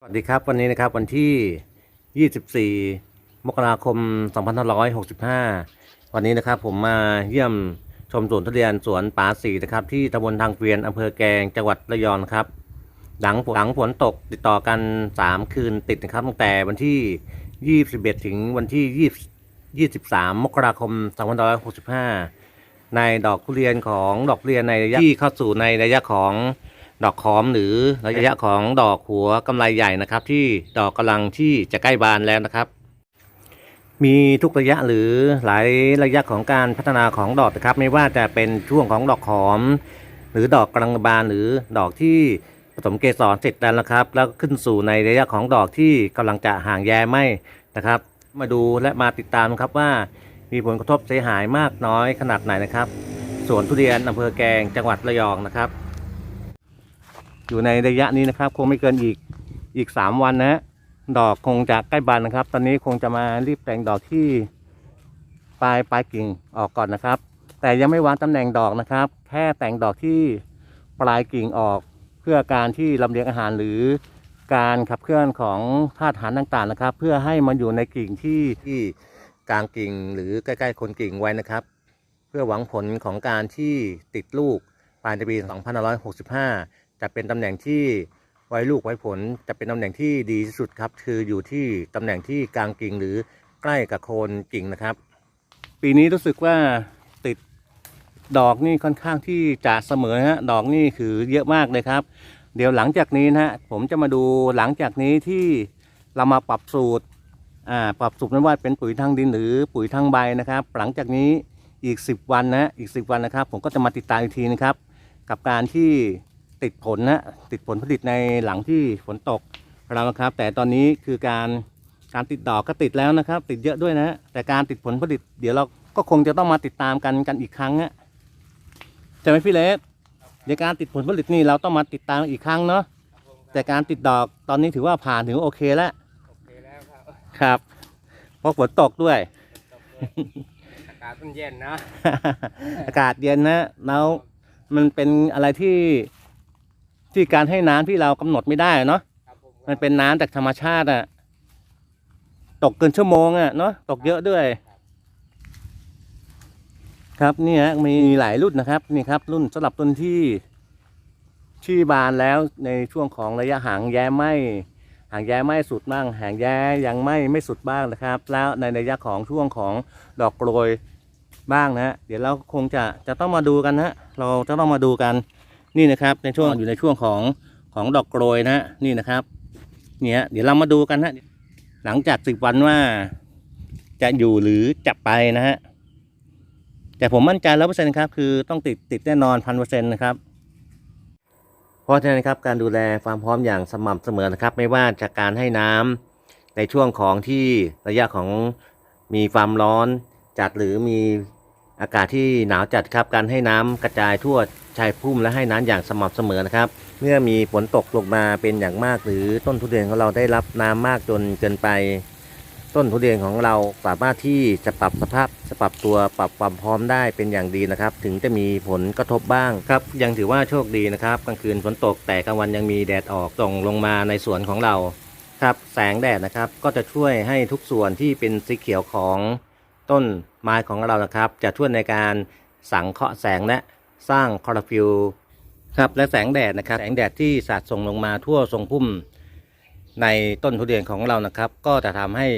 สวัสดีครับวันนี้นะครับวันที่ 24 มกราคม 2565 วันนี้นะครับผมมาเยี่ยมชมสวนทุเรียนสวนป่าสีนะครับ ที่ตำบลทางเกวียนอำเภอแกงจังหวัดระยองครับ หลังหลังฝนตกติดต่อกัน 3 คืนติดนะครับตั้งแต่วันที่ 21 ถึงวันที่ 20 23 มกราคม 2565 ในดอกทุเรียนของดอกทุเรียนในระยะที่เข้าสู่ในระยะของ ดอกขอมหรือระยะของดอกหัวกำไลใหญ่นะครับ ที่ดอกกำลังที่จะใกล้บานแล้วนะครับ มีทุกระยะหรือหลายระยะของการพัฒนาของดอกนะครับ ไม่ว่าจะเป็นช่วงของดอกหอม หรือดอกกำลังบานหรือดอกที่ผสมเกสรเสร็จแล้วนะครับ แล้วขึ้นสู่ในระยะของดอกที่กำลังจะห่างแย้ไหมนะครับ มาดูและมาติดตามครับว่ามีผลกระทบเสียหายมากน้อยขนาดไหนนะครับสวนทุเรียนอำเภอแกงจังหวัดระยองนะครับ อยู่ในระยะนี้นะครับ คงไม่เกินอีกอีกสามวันนะฮะดอกคงจะใกล้บานนะครับ ตอนนี้คงจะมารีบแต่งดอกที่ปลายปลายกิ่งออกก่อนนะครับ แต่ยังไม่วางตำแหน่งดอกนะครับ แค่แต่งดอกที่ปลายกิ่งออก เพื่อการที่ลำเลียงอาหารหรือการขับเคลื่อนของธาตุอาหารต่างๆนะครับ เพื่อให้มันอยู่ในกิ่งที่ที่กลางกิ่งหรือใกล้ๆคนกิ่งไว้นะครับ เพื่อหวังผลของการที่ติดลูกปลายปี2565 จะเป็นตำแหน่งที่ไว้ลูกไว้ผลจะเป็นตำแหน่งที่ดีที่สุดครับ คืออยู่ที่ตำแหน่งที่กลางกิ่งหรือใกล้กับโคนกิ่งนะครับ ปีนี้รู้สึกว่าติดดอกนี่ค่อนข้างที่จะเสมอนะฮะดอกนี่คือเยอะมากเลยครับ เดี๋ยวหลังจากนี้นะฮะผมจะมาดูหลังจากนี้ที่เรามาปรับสูตรอ่าปรับสูตรไม่ว่าเป็นปุ๋ยทางดินหรือปุ๋ยทางใบนะครับ หลังจากนี้อีก 10 วันนะอีก 10 วันนะครับ ผมก็จะมาติดตามอีกทีนะครับ กับการที่ ติดผลนะติดผลผลิตในหลังที่ฝนตกเรานะครับ แต่ตอนนี้คือการการติดดอกก็ติดแล้วนะครับ ติดเยอะด้วยนะแต่การติดผลผลิต เดี๋ยวเราก็คงจะต้องมาติดตามกันกันอีกครั้งนะใช่ไหมพี่เล็กในการติดผลผลิตนี่เราต้องมาติดตามอีกครั้งเนาะแต่การติดดอกตอนนี้ถือว่าผ่านถือว่าโอเคแล้วโอเคแล้วครับครับเพราะฝนตกด้วยอากาศมันเย็นนะ อากาศเย็นนะแล้วมันเป็นอะไรที่ ที่การให้น้ำที่เรากำหนดไม่ได้เนาะครับผมมันเป็นน้ำจากธรรมชาติอะตกเกินชั่วโมงอะเนาะตกเยอะด้วย ครับนี่ฮะมีหลายรุ่นนะครับนี่ครับ รุ่นสำหรับต้นที่ที่บานแล้วในช่วงของระยะหางแย้ไหมหางแย้ไหมสุดบ้าง หางแย้ยังไม่ไม่สุดบ้างนะครับ แล้วในระยะของช่วงของดอกโปรยบ้างนะฮะเดี๋ยวเราคงจะจะต้องมาดูกันนะเราจะต้องมาดูกัน นี่นะครับในช่วงอยู่ในช่วงของของดอกโปรยนะฮะนี่นะครับ เนี่ยเดี๋ยวเรามาดูกันฮะหลังจากสิบวันว่าจะอยู่หรือจะไปนะฮะแต่ผมมั่นใจร้อยเปอร์เซ็นต์ครับคือต้องติดติดแน่นอนพันเปอร์เซ็นต์นะครับเพราะฉะนั้นครับการดูแลความพร้อมอย่างสม่ำเสมอนะครับ ไม่ว่าจากการให้น้ำในช่วงของที่ระยะของมีความร้อนจัดหรือมีอากาศที่หนาวจัดครับการให้น้ำกระจายทั่ว ชายพุ่มและให้น้ำอย่างสม่ำเสมอนะครับ เมื่อมีฝนตกลงมาเป็นอย่างมาก หรือต้นทุเรียนของเราได้รับน้ำมากจนเกินไป ต้นทุเรียนของเราสามารถที่จะปรับสภาพจะปรับตัวปรับความพร้อมได้เป็นอย่างดีนะครับ ถึงจะมีผลกระทบบ้างครับ ยังถือว่าโชคดีนะครับกลางคืนฝนตกแต่กลางวันยังมีแดดออกส่งลงมาในสวนของเราครับแสงแดดนะครับก็จะช่วยให้ทุกส่วนที่เป็นสีเขียวของต้นไม้ของเรานะครับ จะช่วยในการสังเคราะห์แสงและ สร้างคลอโรฟิลล์ครับและแสงแดดนะครับแสงแดดที่สาดส่งลงมาทั่วทรงพุ่มในต้นทุเรียนของเรานะครับ ก็จะทำให้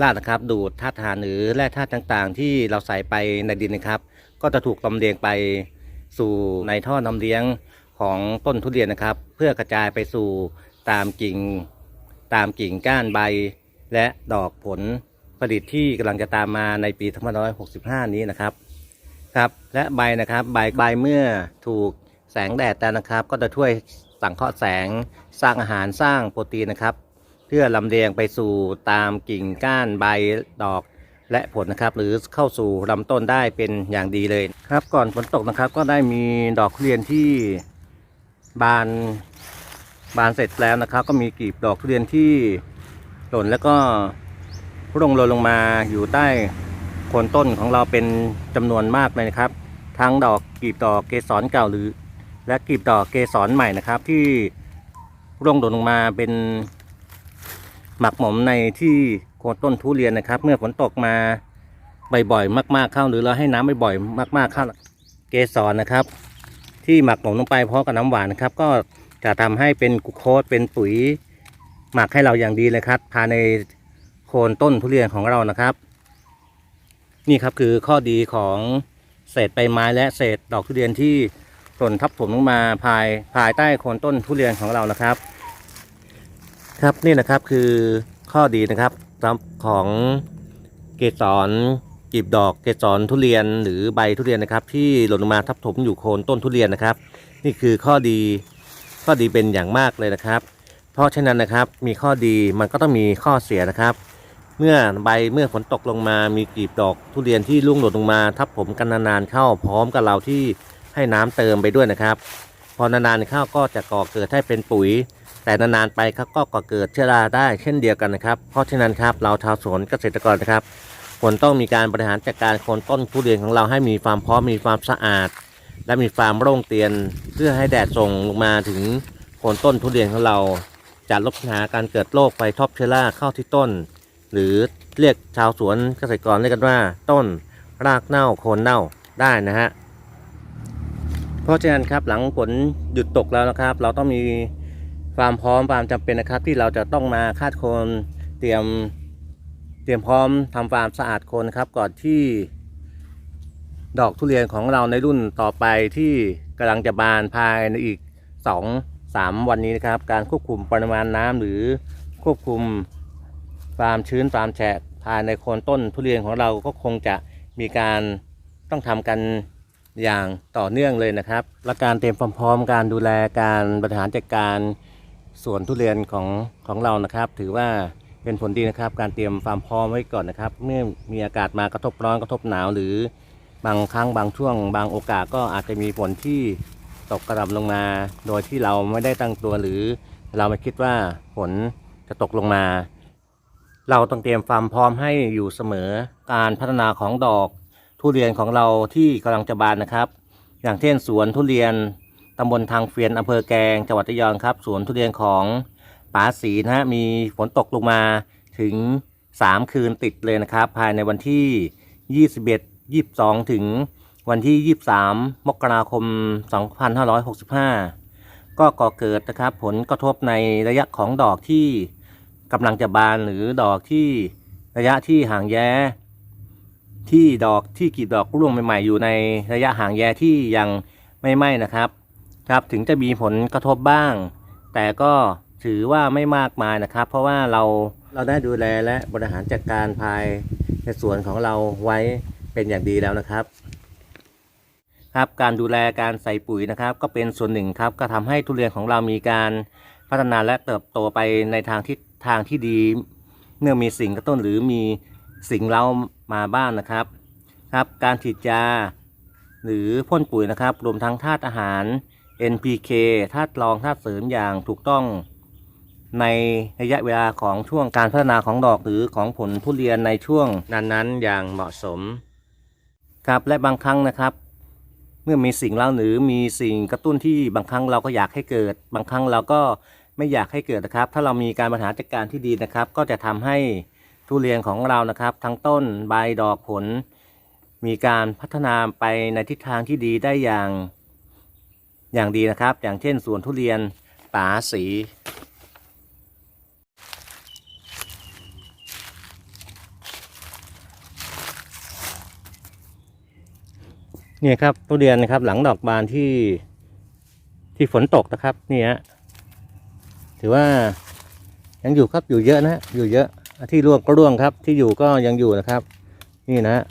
รากนะครับ ดูดธาตุอาหารหรือแร่ธาตุต่างๆ ที่เราใส่ไปในดินนะครับ ก็จะถูกลำเลียงไปสู่ในท่อน้ำเลี้ยงของต้นทุเรียนนะครับ เพื่อกระจายไปสู่ตามกิ่งตามกิ่งก้านใบ และดอกผลผลิตที่กำลังจะตามมาในปี 2565 นี้นะครับ ครับและใบนะครับใบใบเมื่อถูกแสงแดดแต่นะครับ ก็จะช่วยสังเคราะห์แสงสร้างอาหารสร้างโปรตีนนะครับ เพื่อลำเลียงไปสู่ตามกิ่งก้านใบดอกและผลนะครับ หรือเข้าสู่ลำต้นได้เป็นอย่างดีเลยครับ ก่อนฝนตกนะครับก็ได้มีดอกทุเรียนที่บานบานเสร็จแล้วนะครับ ก็มีกลีบดอกทุเรียนที่หล่นแล้วก็ร่วงโรยลงมาอยู่ใต้ โคนต้นของเราเป็นจำนวนมากเลยนะครับ ทั้งดอกกลีบดอกเกสรเก่าหรือ และกลีบดอกเกสรใหม่นะครับ ที่ร่วงหล่นลงมาเป็นหมักหมมในที่โคนต้นทุเรียนนะครับ เมื่อฝนตกมาบ่อยๆมาก ๆเข้าหรือเราให้น้ำบ่อยๆมาก ๆเข้าเกสรนะครับ ที่หมักหมมลงไปพร้อมกับน้ำหวานนะครับ ก็จะทำให้เป็นกลูโคสเป็นปุ๋ยหมักให้เราอย่างดีเลยครับภายในโคนต้นทุเรียนของเรานะครับ นี่ครับคือข้อดีของเศษใบไม้และเศษดอกทุเรียนที่หล่นทับถมลงมาภายภายใต้โคนต้นทุเรียนของเรานะครับ ครับนี่นะครับคือข้อดีนะครับของเกสรกีบดอกเกสรทุเรียนหรือใบทุเรียนนะครับ ที่หล่นลงมาทับถมอยู่โคนต้นทุเรียนนะครับ นี่คือข้อดีข้อดีเป็นอย่างมากเลยนะครับ เพราะฉะนั้นนะครับมีข้อดีมันก็ต้องมีข้อเสียนะครับ เมื่อใบเมื่อฝนตกลงมามีกลีบดอกทุเรียนที่ร่วงหล่นลงมา ทับผมกันนานๆเข้าพร้อมกับเราที่ให้น้ำเติมไปด้วยนะครับ พอนานๆเข้าก็จะก่อเกิดให้เป็นปุ๋ย แต่นานๆไปครับก็ก่อเกิดเชื้อราได้เช่นเดียวกันนะครับ เพราะฉะนั้นครับเราชาวสวนเกษตรกรนะครับควรต้องมีการบริหารจัดการโคนต้นทุเรียนของเราให้มีความพร้อมมีความสะอาด และมีความโล่งเตียนเพื่อให้แดดส่งลงมาถึงโคนต้นทุเรียนของเราจะลดปัญหาการเกิดโรคไฟท็อปเชื้อราเข้าที่ต้น หรือเรียกชาวสวนเกษตรกรเรียกกันว่า ต้นรากเน่าโคนเน่าได้นะฮะเพราะฉะนั้นครับหลังฝนหยุดตกแล้วนะครับ เราต้องมีความพร้อมความจำเป็นนะครับ ที่เราจะต้องมาคาดโคนเตรียมเตรียมพร้อมทำความสะอาดโคนครับ ก่อนที่ดอกทุเรียนของเราในรุ่นต่อไปที่กำลังจะบานภายในอีก 2 3 วันนี้นะครับ การควบคุมปริมาณน้ำหรือควบคุม ความชื้นความแฉะภายในโคนต้นทุเรียนของเราก็คงจะมีการต้องทำกันอย่างต่อเนื่องเลยนะครับ และการเตรียมความพร้อมการดูแลการบริหารจัดการสวนทุเรียนของของเรานะครับ ถือว่าเป็นผลดีนะครับ การเตรียมความพร้อมไว้ก่อนนะครับ เมื่อมีอากาศมากระทบร้อนกระทบหนาว หรือบางครั้งบางช่วง บางโอกาสก็อาจจะมีฝนที่ตกกระหน่ำลงมา โดยที่เราไม่ได้ตั้งตัวหรือเราไม่คิดว่าฝนจะตกลงมา เราต้องเตรียมความพร้อมให้อยู่เสมอการพัฒนาของดอกทุเรียนของเราที่กำลังจะบานนะครับ อย่างเช่นสวนทุเรียนตำบลทางเฟียนอำเภอแกงจังหวัดระยองครับ สวนทุเรียนของป๋าศรีนะฮะมีฝนตกลงมาถึง 3 คืนติดเลยนะครับ ภายในวันที่ 21 22 ถึงวันที่ 23 มกราคม 2565 ก็ก่อเกิดนะครับ ผลกระทบในระยะของดอกที่ กำลังจะบานหรือดอกที่ระยะที่ห่างแย้ที่ดอกที่กลีบดอกร่วงใหม่ๆ อยู่ในระยะห่างแย้ที่ยังไม่ไหม้นะครับ ครับถึงจะมีผลกระทบบ้าง แต่ก็ถือว่าไม่มากมายนะครับ เพราะว่าเราเราได้ดูแลและบริหารจัดการภายในสวนของเราไว้เป็นอย่างดีแล้วนะครับ ครับการดูแลการใส่ปุ๋ยนะครับ ก็เป็นส่วนหนึ่งครับ ก็ทำให้ทุเรียนของเรามีการพัฒนาและเติบโตไปในทางที่ ทางที่ดีเมื่อมีสิ่งกระตุ้นหรือมีสิ่งเรามาบ้างนะครับครับ การฉีดยาหรือพ่นปุ๋ยนะครับ รวมทั้งธาตุอาหาร NPK ธาตุรองธาตุเสริมอย่างถูกต้อง ในระยะเวลาของช่วงการพัฒนาของดอกหรือของผลทุเรียนในช่วงนั้นๆ อย่างเหมาะสมครับและบางครั้งนะครับ เมื่อมีสิ่งเล่าหรือมีสิ่งกระตุ้นที่บางครั้งเราก็อยากให้เกิด บางครั้งเราก็ ไม่อยากให้เกิดนะครับ ถ้าเรามีการบริหารจัดการที่ดีนะครับ ก็จะทำให้ทุเรียนของเรานะครับ ทั้งต้นใบดอกผล มีการพัฒนาไปในทิศทางที่ดีได้อย่างอย่างดีนะครับ อย่างเช่นสวนทุเรียนป๋าสีเนี่ยครับทุเรียนนะครับหลังดอกบานที่ที่ฝนตกนะครับนี่ฮะ ถือว่ายังอยู่ครับอยู่เยอะนะ อยู่เยอะ ที่ร่วงก็ร่วงครับ ที่อยู่ก็ยังอยู่นะครับ นี่นะฮะ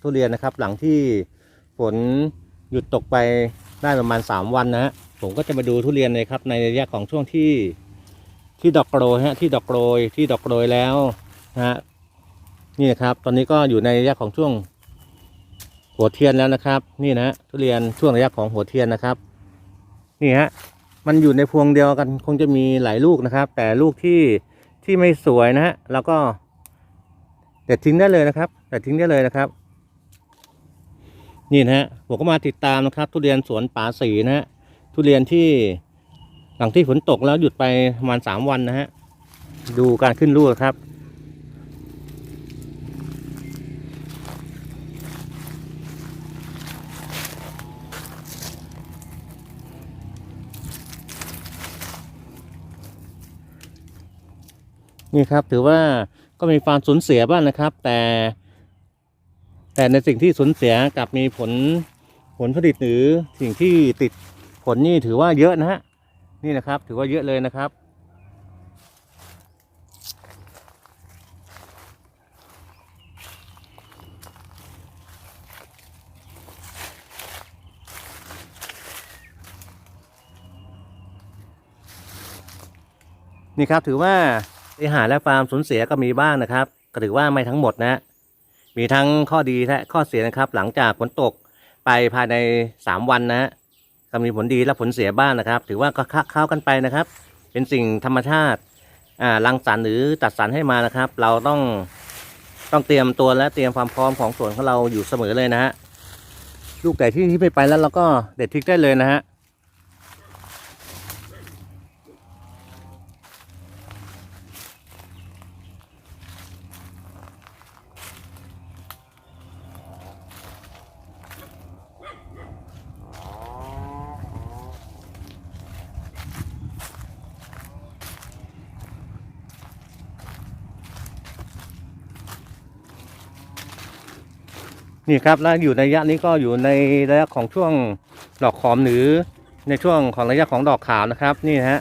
ทุเรียนนะครับ หลังที่ฝนหยุดตกไปได้ประมาณสามวันนะฮะผมก็จะมาดูทุเรียนเลยครับ ในระยะของช่วงที่ที่ดอกโกรยฮะที่ดอกโกรยที่ดอกโกรยแล้วนะฮะ นี่นะครับ ตอนนี้ก็อยู่ในระยะของช่วงหัวเทียนแล้วนะครับ นี่นะทุเรียนช่วงระยะของหัวเทียนนะครับ นี่ฮะมันอยู่ในพวงเดียวกันคงจะมีหลายลูกนะครับ แต่ลูกที่ที่ไม่สวยนะฮะเราก็เด็ดทิ้งได้เลยนะครับเด็ดทิ้งได้เลยนะครับ นี่นะฮะผมก็มาติดตามนะครับ ทุเรียนสวนป่าสีนะฮะทุเรียนที่หลังที่ฝนตกแล้วหยุดไปประมาณสามวันนะฮะดูการขึ้นรูปครับ นี่ครับถือว่าก็มีความสูญเสียบ้างนะครับ แต่ แต่ในสิ่งที่สูญเสียกับมีผลผลผลิตหรือสิ่งที่ติดผลนี่ถือว่าเยอะนะฮะนี่นะครับ ถือว่าเยอะเลยนะครับ นี่ครับถือว่า เสียหายและความสูญเสียก็มีบ้างนะครับก็ถือว่าไม่ทั้งหมดนะ มีทั้งข้อดีและข้อเสียนะครับ หลังจากฝนตกไปภายใน 3 วันนะก็มีผลดีและผลเสียบ้างนะครับ ถือว่าก็ค้าเข้ากันไปนะครับ เป็นสิ่งธรรมชาติอ่ารังสรรค์หรือจัดสรรให้มานะครับ เราต้องต้องเตรียมตัวและเตรียมความพร้อมของสวนของเราอยู่เสมอเลยนะฮะลูกแต่ที่ที่ไม่ไปแล้วเราก็เด็ดทิ้งได้เลยนะฮะ นี่ครับแล้วอยู่ในระยะนี้ก็อยู่ในระยะของช่วงดอกขอมหรือในช่วงของระยะของดอกขาวนะครับ นี่ฮะ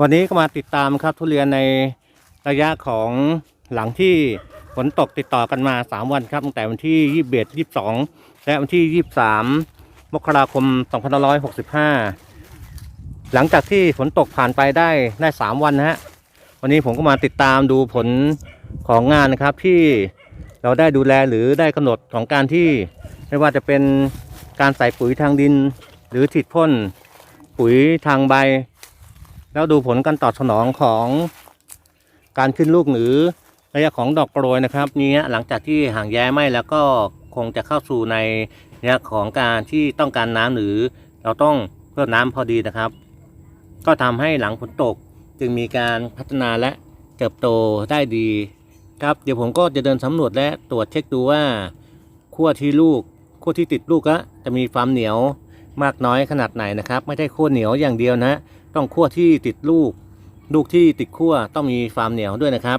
วันนี้ก็มาติดตามครับทุเรียนในระยะของหลังที่ฝนตกติดต่อกันมา 3 วันครับตั้งแต่วันที่ 21 22 และวันที่ 23 มกราคม 2565 หลังจากที่ฝนตกผ่านไปได้ได้ 3 วันนะฮะ วันนี้ผมก็มาติดตามดูผลของงานนะครับที่เราได้ดูแลหรือได้กำหนดของการที่ไม่ว่าจะเป็นการใส่ปุ๋ยทางดิน หรือฉีดพ่นปุ๋ยทางใบ แล้วดูผลการตอบสนองของการขึ้นลูกหรือระยะของดอกโปรยนะครับนี้ฮะหลังจากที่ห่างแย้ไหมแล้วก็ คงจะเข้าสู่ในระยะของการที่ต้องการน้ำหรือ เราต้องเพิ่มน้ำพอดีนะครับ ก็ทำให้หลังฝนตกจึงมีการพัฒนาและเติบโตได้ดี ครับเดี๋ยวผมก็จะเดินสำรวจและตรวจเช็คดูว่าขั้วที่ลูกขั้วที่ติดลูกอะจะมีความเหนียวมากน้อยขนาดไหนนะครับ ไม่ใช่ขั้วเหนียวอย่างเดียวนะ ต้องขั้วที่ติดลูก ลูกที่ติดขั้วต้องมีความเหนียวด้วยนะครับ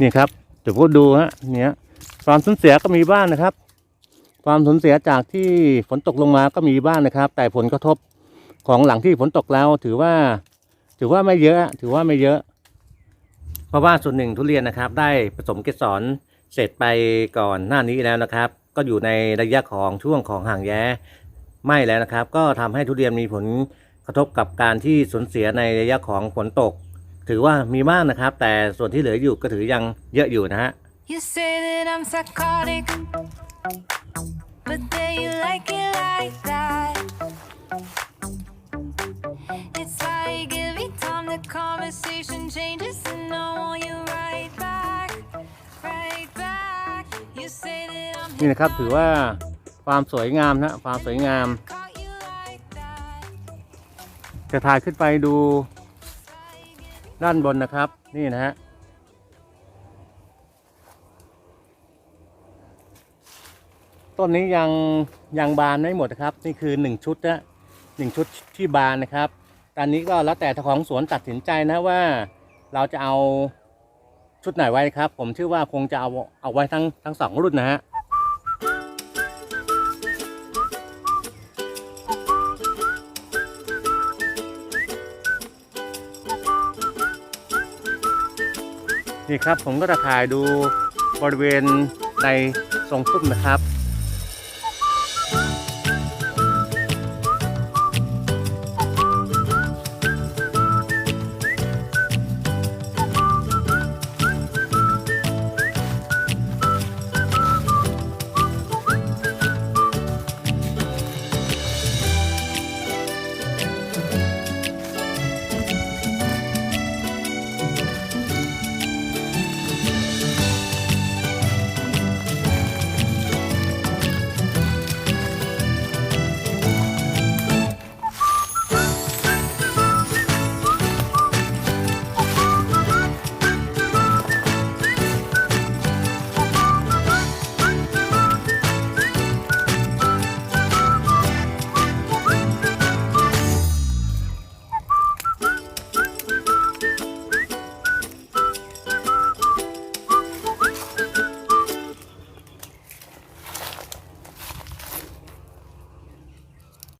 นี่ครับเดี๋ยวพูดดูฮะเนี่ยความสูญเสียก็มีบ้างนะครับ ความสูญเสียจากที่ฝนตกลงมาก็มีบ้างนะครับ แต่ผลกระทบของหลังที่ฝนตกแล้วถือว่า ถือว่าไม่เยอะ ถือว่าไม่เยอะ เพราะว่าส่วนหนึ่งทุเรียนนะครับ ได้ผสมเกสรเสร็จไปก่อนหน้านี้แล้วนะครับ ก็อยู่ในระยะของช่วงของห่างแย้ไหมแล้วนะครับ ก็ทำให้ทุเรียนมีผลกระทบกับการที่สูญเสียในระยะของฝนตก ถือว่ามีมากนะครับ แต่ส่วนที่เหลืออยู่ก็ถือยังเยอะอยู่นะฮะ You say that I'm psychotic, but then you like it like that. It's like every time the conversation changes, and I want you right back, right back. You say that I'm นี่นะครับถือว่าความสวยงามนะความสวยงาม caught you like that. จะถ่ายขึ้นไปดู ด้านบนนะครับ นี่นะฮะต้นนี้ยังยังบานไม่หมดนะครับ นี่คือหนึ่งชุดนะหนึ่งชุดที่บานนะครับตอนนี้ก็แล้วแต่เจ้าของสวนตัดสินใจนะว่าเราจะเอาชุดไหนไว้ครับ ผมเชื่อว่าคงจะเอาเอาไว้ทั้งทั้งสองรุ่นนะฮะ นี่ครับผมก็จะถ่ายดูบริเวณในทรงพุ่มนะครับ